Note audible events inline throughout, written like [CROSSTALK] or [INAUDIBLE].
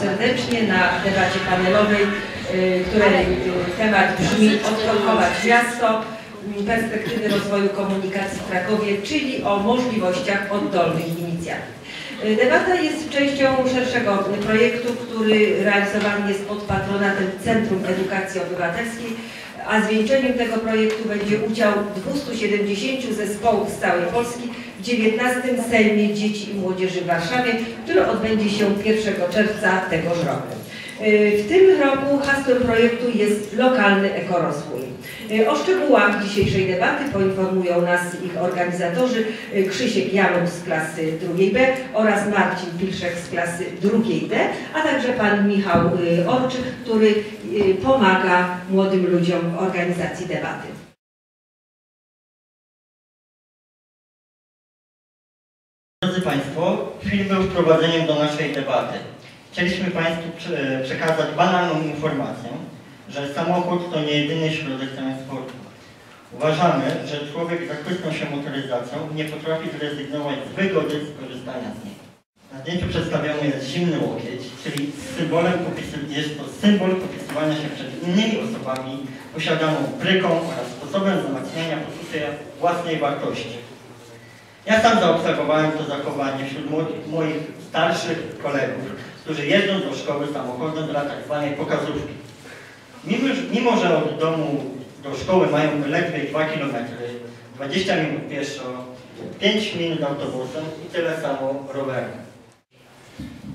serdecznie na debacie panelowej, y, której y, temat brzmi Odkorkować miasto, m, perspektywy rozwoju komunikacji w Krakowie, czyli o możliwościach oddolnych inicjatyw. Y, Debata jest częścią szerszego projektu, który realizowany jest pod patronatem Centrum Edukacji Obywatelskiej, a zwieńczeniem tego projektu będzie udział 270 zespołów z całej Polski w 19 Sejmie Dzieci i Młodzieży w Warszawie, który odbędzie się 1 czerwca tegoż roku. W tym roku hasłem projektu jest lokalny ekorozwój. Y, O szczegółach dzisiejszej debaty poinformują nas ich organizatorzy y, Krzysiek Janów z klasy drugiej B oraz Marcin Pilszek z klasy drugiej D, a także pan Michał y, Orczyk, który pomaga młodym ludziom w organizacji debaty. Drodzy Państwo, film był wprowadzeniem do naszej debaty. Chcieliśmy Państwu prze- przekazać banalną informację, że samochód to nie jedyny środek transportu. Uważamy, że człowiek zachwycą się motoryzacją nie potrafi zrezygnować z wygody skorzystania z niej. Na zdjęciu przedstawiony jest zimny łokieć, czyli symbolem jest to symbol popisywania się przed innymi osobami, posiadaną bryką oraz sposobem wzmacniania poczucia własnej wartości. Ja sam zaobserwowałem to zachowanie wśród mo- moich starszych kolegów, którzy jeżdżą do szkoły samochodem dla tak zwanej pokazówki. Mimo, mimo, że od domu do szkoły mają ledwie 2 km, 20 minut pieszo, 5 minut autobusem i tyle samo rowerem.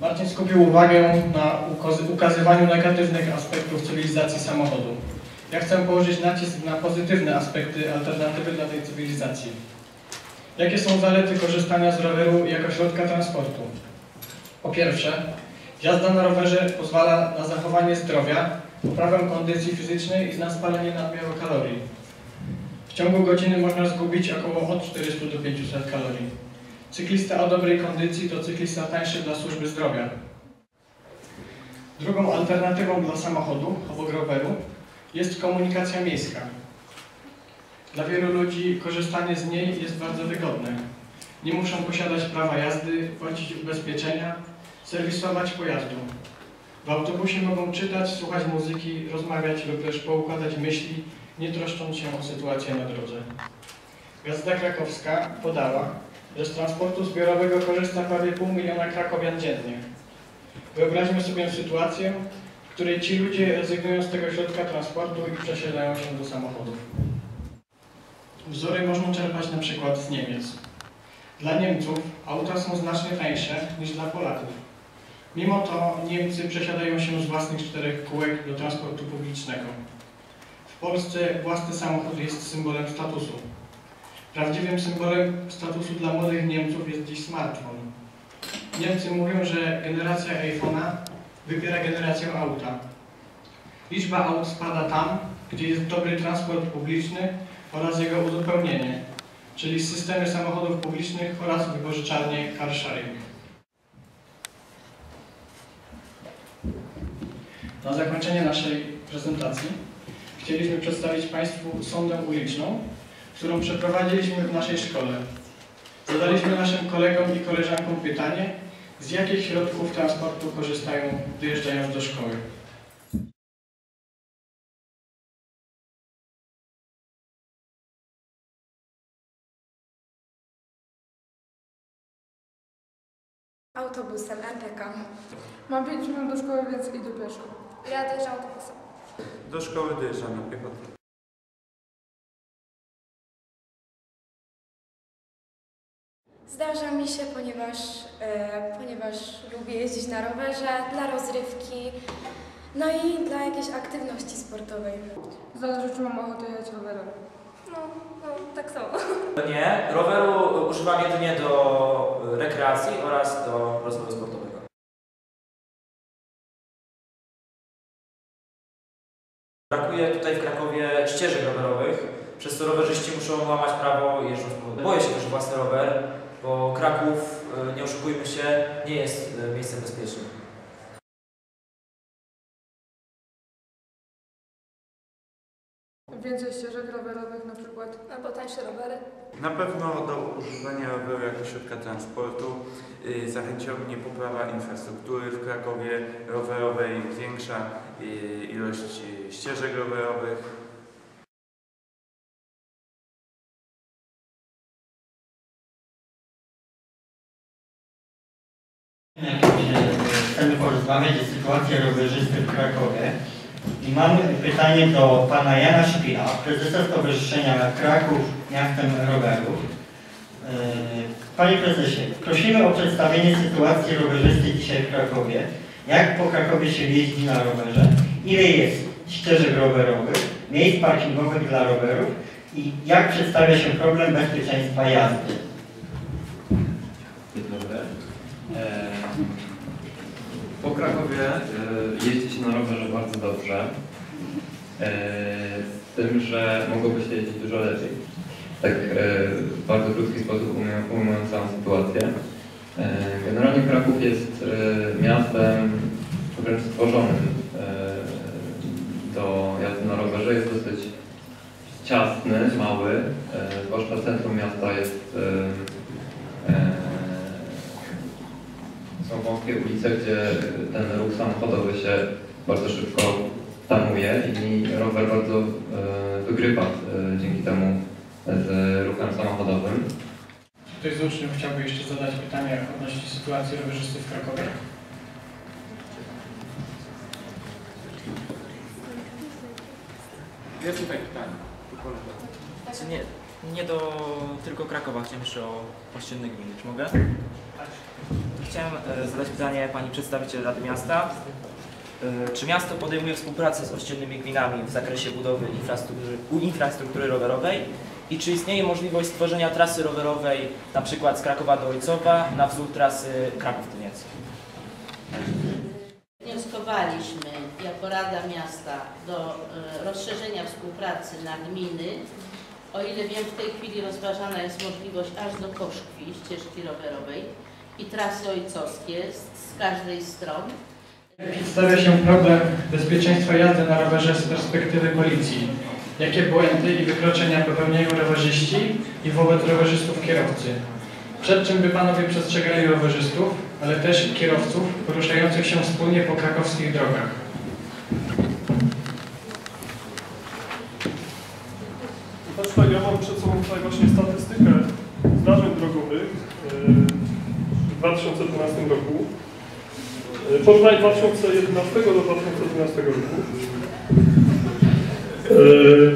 Marcin skupił uwagę na ukazywaniu negatywnych aspektów cywilizacji samochodu. Ja chcę położyć nacisk na pozytywne aspekty, alternatywy dla tej cywilizacji. Jakie są zalety korzystania z roweru jako środka transportu? Po pierwsze, jazda na rowerze pozwala na zachowanie zdrowia, poprawę kondycji fizycznej i na spalanie nadmiaru kalorii. W ciągu godziny można zgubić około od 400 do 500 kalorii. Cyklista o dobrej kondycji to cyklista tańszy dla służby zdrowia. Drugą alternatywą dla samochodu, obok roweru, jest komunikacja miejska. Dla wielu ludzi korzystanie z niej jest bardzo wygodne. Nie muszą posiadać prawa jazdy, płacić ubezpieczenia, serwisować pojazdu. W autobusie mogą czytać, słuchać muzyki, rozmawiać lub też poukładać myśli, nie troszcząc się o sytuację na drodze. Gazeta Krakowska podała, że z transportu zbiorowego korzysta prawie pół miliona krakowian dziennie. Wyobraźmy sobie sytuację, w której ci ludzie rezygnują z tego środka transportu i przesiedlają się do samochodów. Wzory można czerpać na przykład z Niemiec. Dla Niemców auta są znacznie tańsze niż dla Polaków. Mimo to Niemcy przesiadają się z własnych czterech kółek do transportu publicznego. W Polsce własny samochód jest symbolem statusu. Prawdziwym symbolem statusu dla młodych Niemców jest dziś smartfon. Niemcy mówią, że generacja iPhone'a wybiera generację auta. Liczba aut spada tam, gdzie jest dobry transport publiczny oraz jego uzupełnienie, czyli systemy samochodów publicznych oraz wypożyczalnie car Na zakończenie naszej prezentacji chcieliśmy przedstawić Państwu sondę uliczną, którą przeprowadziliśmy w naszej szkole. Zadaliśmy naszym kolegom i koleżankom pytanie, z jakich środków transportu korzystają dojeżdżając do szkoły. Autobusem MPK. Mam 5 minut do szkoły, więc idę pieszo. Ja też autobusem. Do szkoły dojeżdżam na piechotę. Zdarza mi się, ponieważ, e, ponieważ lubię jeździć na rowerze dla rozrywki, no i dla jakiejś aktywności sportowej. Zależy, czy mam ochotę jechać rowerem. No, no tak samo. Nie, roweru używam jedynie do rekreacji oraz do rozwoju sportowego. Brakuje tutaj w Krakowie ścieżek rowerowych, przez co rowerzyści muszą łamać prawo jeżdżąc po. Boję się też własny rower, bo Kraków, y, nie oszukujmy się, nie jest y, miejscem bezpiecznym. więcej ścieżek rowerowych na przykład. Albo tańsze rowery. Na pewno do używania roweru jako środka transportu y, zachęciła mnie poprawa infrastruktury w Krakowie rowerowej, większa y, ilość y, ścieżek rowerowych. Chcemy porozmawiać o sytuacji rowerzysty w Krakowie. I mamy pytanie do pana Jana Szpila, prezesa Stowarzyszenia Kraków Miastem Rowerów. E, Panie prezesie, prosimy o przedstawienie sytuacji rowerzysty dzisiaj w Krakowie. Jak po Krakowie się jeździ na rowerze? Ile jest ścieżek rowerowych, miejsc parkingowych dla rowerów i jak przedstawia się problem bezpieczeństwa jazdy? Dzień dobry. Po Krakowie e, jeździ się na rowerze bardzo dobrze. E, Z tym, że mogłoby się jeździć dużo lepiej. Tak e, w bardzo krótki sposób umie- ujmując całą sytuację. Generalnie Kraków jest miastem wręcz stworzonym do jazdy na rowerze. Jest dosyć ciasny, mały, zwłaszcza centrum miasta jest e, e, są wąskie ulice, gdzie ten ruch samochodowy się bardzo szybko tamuje i rower bardzo e, wygrywa e, dzięki temu z ruchem samochodowym. Ktoś z uczniów chciałby jeszcze zadać pytanie odnośnie sytuacji rowerzysty w Krakowie? Jest tutaj pytanie. Znaczy nie, nie do tylko Krakowa, chciałem jeszcze o ościennych gmin. Czy mogę? Chciałem e, zadać pytanie Pani przedstawiciel Rady Miasta. E, Czy miasto podejmuje współpracę z ościennymi gminami w zakresie budowy infrastruktury, infrastruktury rowerowej? I czy istnieje możliwość stworzenia trasy rowerowej na przykład z Krakowa do Ojcowa na wzór trasy Kraków-Tyniec? Wnioskowaliśmy jako Rada Miasta do e, rozszerzenia współpracy na gminy. O ile wiem, w tej chwili rozważana jest możliwość aż do Koszkwi ścieżki rowerowej i trasy ojcowskie z, z każdej stron. Przedstawia się problem bezpieczeństwa jazdy na rowerze z perspektywy policji. Jakie błędy i wykroczenia popełniają rowerzyści i wobec rowerzystów kierowcy? Przed czym by panowie przestrzegali rowerzystów, ale też kierowców poruszających się wspólnie po krakowskich drogach? Tak, ja mam przed sobą tutaj właśnie statystykę zdarzeń drogowych 2012 roku. Yy, Porównanie 2011 do 2012 roku. Yy,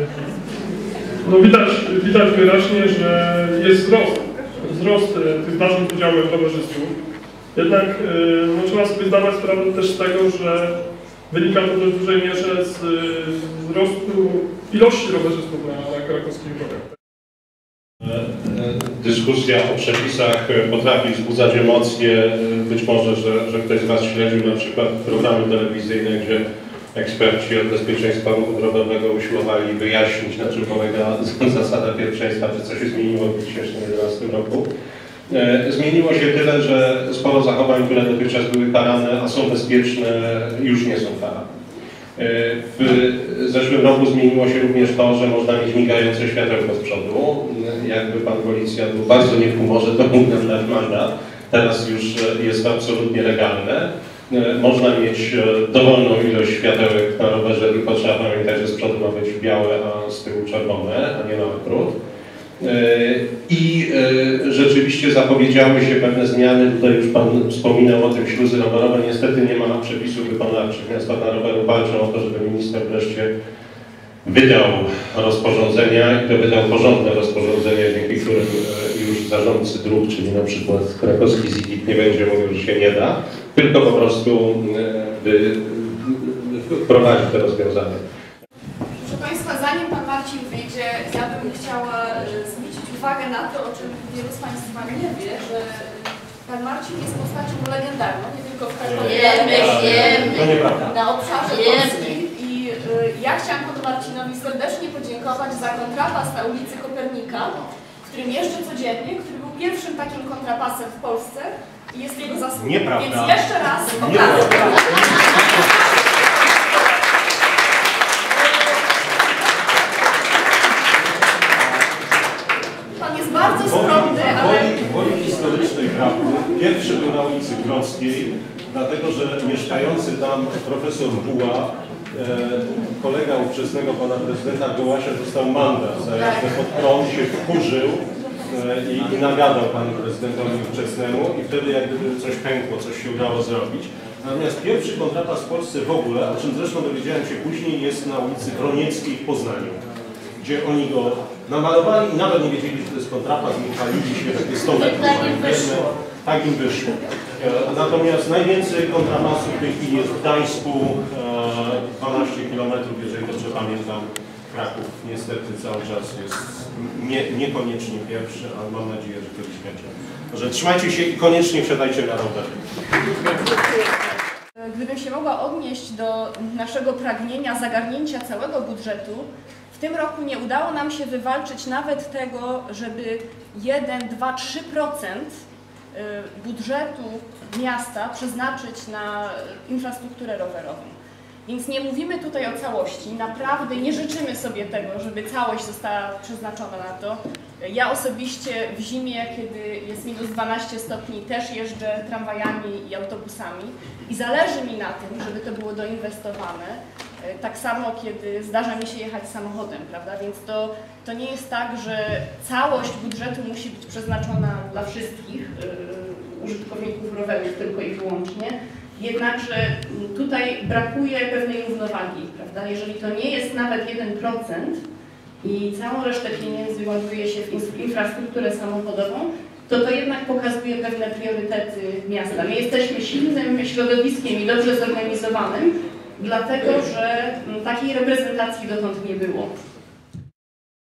No widać, widać wyraźnie, że jest wzrost, wzrost e, tych zdarzeń z udziałem rowerzystów. Jednak e, no, trzeba sobie zdawać sprawę też z tego, że wynika to w dużej mierze z e, wzrostu ilości rowerzystów na, na krakowskich drogach. Dyskusja o przepisach potrafi wzbudzać emocje. Być może, że, że ktoś z Was śledził na przykład programy telewizyjne, gdzie eksperci od bezpieczeństwa ruchu drogowego usiłowali wyjaśnić, na czym polega [LAUGHS] zasada pierwszeństwa, czy coś się zmieniło w 2011 roku. E, Zmieniło się tyle, że sporo zachowań, które dotychczas były karane, a są bezpieczne, już nie są karane. E, W zeszłym roku zmieniło się również to, że można mieć migające światełko z przodu. Jakby pan policjant był bardzo nie w humorze, to mógł dać mandat. Teraz już e, jest to absolutnie legalne. E, Można mieć e, dowolną ilość światełek na rowerze, tylko trzeba pamiętać, że z przodu ma być białe, a z tyłu czerwone, a nie na odwrót. I rzeczywiście zapowiedziały się pewne zmiany. Tutaj już Pan wspominał o tym śluzy rowerowe. Niestety nie ma przepisów wykonawczych. Miasta na roweru walczą o to, żeby minister wreszcie wydał rozporządzenia i to wydał porządne rozporządzenia, dzięki którym e, już zarządcy dróg, czyli na przykład krakowski ZIGIT nie będzie mówił, że się nie da, tylko po prostu e, wprowadzi te rozwiązania. Proszę Państwa, zanim Pan Marcin wyjdzie, ja bym chciała e, zwrócić uwagę na to, o czym wielu z Państwa nie wie, że Pan Marcin jest postacią legendarną, nie tylko w Krakowie, Wiemy, ale wiemy. Na obszarze Wiemy. Ja chciałam panu Marcinowi serdecznie podziękować za kontrapas na ulicy Kopernika, którym jeszcze codziennie, który był pierwszym takim kontrapasem w Polsce i jest jego zasługą. Nieprawda. Więc jeszcze raz Pan jest bardzo skromny, ale... Woli historycznej Kraków pierwszy był na ulicy Grodzkiej, dlatego że mieszkający tam profesor Buła e, kolega ówczesnego pana prezydenta Gołasia dostał mandat za jazdę pod prąd, się wkurzył e, i, i nagadał panu prezydentowi ówczesnemu i wtedy jak gdyby coś pękło, coś się udało zrobić. Natomiast pierwszy kontrapas w Polsce w ogóle, o czym zresztą dowiedziałem się później, jest na ulicy Bronieckiej w Poznaniu, gdzie oni go namalowali i nawet nie wiedzieli, że to jest kontrapas, nie chwalili się, takie stoliki. Tak im wyszło. Tak im wyszło. E, Natomiast najwięcej kontrapasów w tej chwili jest w Gdańsku, e, 12 km, jeżeli dobrze pamiętam. Kraków niestety cały czas jest nie, niekoniecznie pierwszy, ale mam nadzieję, że kiedyś będzie. Także trzymajcie się i koniecznie wsiadajcie na rower. Gdybym się mogła odnieść do naszego pragnienia zagarnięcia całego budżetu, w tym roku nie udało nam się wywalczyć nawet tego, żeby 1, 2, 3% y, budżetu miasta przeznaczyć na infrastrukturę rowerową. Więc nie mówimy tutaj o całości. Naprawdę nie życzymy sobie tego, żeby całość została przeznaczona na to. Ja osobiście w zimie, kiedy jest minus 12 stopni, też jeżdżę tramwajami i autobusami i zależy mi na tym, żeby to było doinwestowane. E, Tak samo, kiedy zdarza mi się jechać samochodem, prawda? Więc to, to nie jest tak, że całość budżetu musi być przeznaczona dla wszystkich yy, użytkowników rowerów tylko i wyłącznie. Jednakże mm, tutaj brakuje pewnej równowagi, prawda? Jeżeli to nie jest nawet 1% i całą resztę pieniędzy ładuje się w in- infrastrukturę samochodową, to to jednak pokazuje pewne priorytety miasta. My jesteśmy silnym środowiskiem i dobrze zorganizowanym, dlatego że mm, takiej reprezentacji dotąd nie było.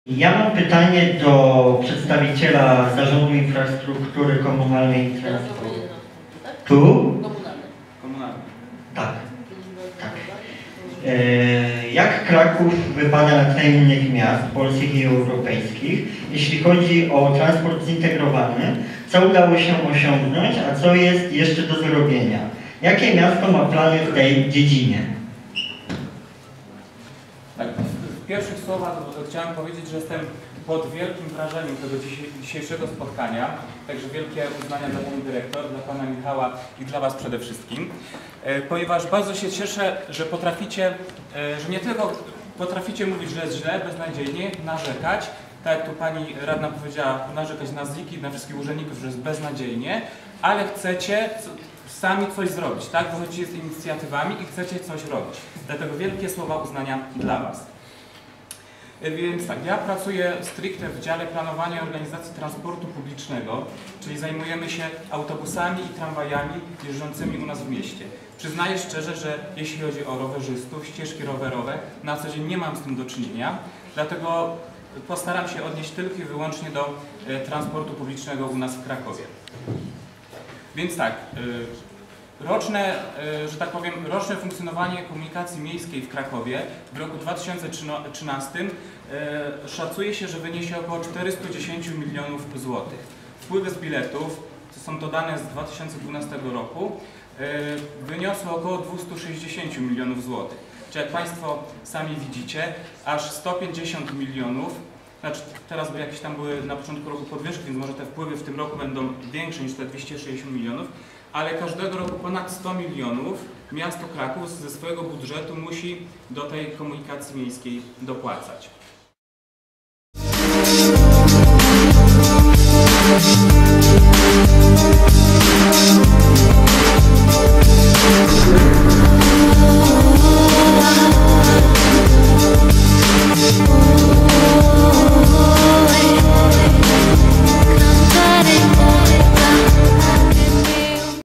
Ja mam pytanie do przedstawiciela Zarządu Infrastruktury Komunalnej i Transportu. Tu? Tak. tak. E, Jak Kraków wypada na tle innych miast polskich i europejskich, jeśli chodzi o transport zintegrowany? Co udało się osiągnąć, a co jest jeszcze do zrobienia? Jakie miasto ma plany w tej dziedzinie? Tak, w pierwszych słowach chciałem powiedzieć, że jestem pod wielkim wrażeniem tego dzisiejszego spotkania. Także wielkie uznania dla pani dyrektor, dla pana Michała i dla was przede wszystkim. E, Ponieważ bardzo się cieszę, że potraficie, e, że nie tylko potraficie mówić, że jest źle, beznadziejnie, narzekać, tak jak tu pani radna powiedziała, narzekać na ZIK i na wszystkich urzędników, że jest beznadziejnie, ale chcecie sami coś zrobić, tak? Wychodzicie z inicjatywami i chcecie coś robić. Dlatego wielkie słowa uznania dla was. Więc tak, ja pracuję stricte w dziale planowania i organizacji transportu publicznego, czyli zajmujemy się autobusami i tramwajami jeżdżącymi u nas w mieście. Przyznaję szczerze, że jeśli chodzi o rowerzystów, ścieżki rowerowe, na co dzień nie mam z tym do czynienia, dlatego postaram się odnieść tylko i wyłącznie do e, transportu publicznego u nas w Krakowie. Więc tak, y, roczne, y, że tak powiem, roczne funkcjonowanie komunikacji miejskiej w Krakowie w roku 2013 y, szacuje się, że wyniesie około 410 milionów złotych. Wpływy z biletów, to są to dane z 2012 roku, y, wyniosły około 260 milionów złotych. Czy jak Państwo sami widzicie, aż 150 milionów znaczy, teraz by jakieś tam były na początku roku podwyżki, więc może te wpływy w tym roku będą większe niż te 260 milionów, ale każdego roku ponad 100 milionów miasto Kraków ze swojego budżetu musi do tej komunikacji miejskiej dopłacać.